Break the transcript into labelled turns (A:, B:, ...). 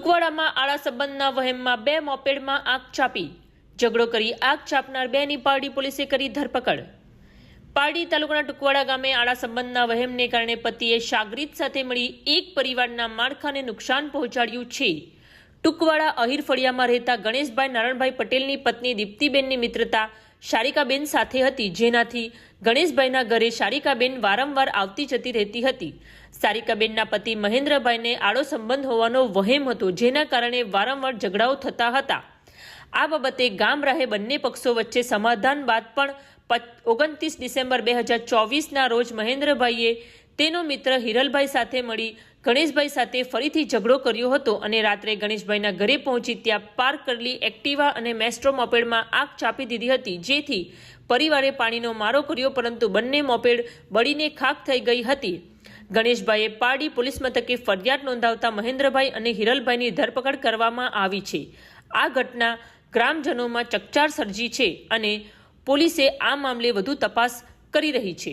A: ટુકવાડામાં આળા સંબંધના વહેમમાં બે મોપેડમાં આગ ચાપી ઝઘડો કરી આગ ચાપનાર બેની પારડી પોલીસે કરી ધરપકડ. પારડી તાલુકાના ટુકવાડા ગામે આળા સંબંધના વહેમને કારણે પતિએ શાગરીત સાથે મળી એક પરિવારના માળખાને નુકસાન પહોંચાડ્યું છે. ટુકવાડા અહીર ફળિયામાં રહેતા ગણેશભાઈ નારણભાઈ પટેલની પત્ની દીપ્તિબેનની મિત્રતા શારિકાબેન સાથે હતી, જેનાથી ગણેશભાઈના ઘરે શારિકાબેન વારંવાર આવતી જતી રહેતી હતી. શારિકાબેનના પતિ મહેન્દ્રભાઈને આડો સંબંધ હોવાનો વહેમ હતો, જેના કારણે વારંવાર ઝઘડાઓ થતા હતા. આ બાબતે ગામ રહે બંને પક્ષો વચ્ચે સમાધાન બાદ પણ ઓગણત્રીસ ડિસેમ્બર બે હજાર ચોવીસના રોજ મહેન્દ્રભાઈએ તેનો મિત્ર હિરલભાઈ સાથે મળી ગણેશભાઈ સાથે ફરીથી ઝઘડો કર્યો હતો અને રાત્રે ગણેશભાઈના ઘરે પહોંચી ત્યાં પાર્ક કરેલી એક્ટિવા અને મેસ્ટ્રો મોપેડમાં આગ ચાપી દીધી હતી. જેથી પરિવારે પાણીનો મારો કર્યો, પરંતુ બંને મોપેડ બળીને ખાક થઈ ગઈ હતી. ગણેશભાઈએ પારડી પોલીસ મથકે ફરિયાદ નોંધાવતા મહેન્દ્રભાઈ અને હિરલભાઈની ધરપકડ કરવામાં આવી છે. આ ઘટના ગ્રામજનોમાં ચકચાર સર્જી છે અને પોલીસે આ મામલે વધુ તપાસ કરી રહી છે.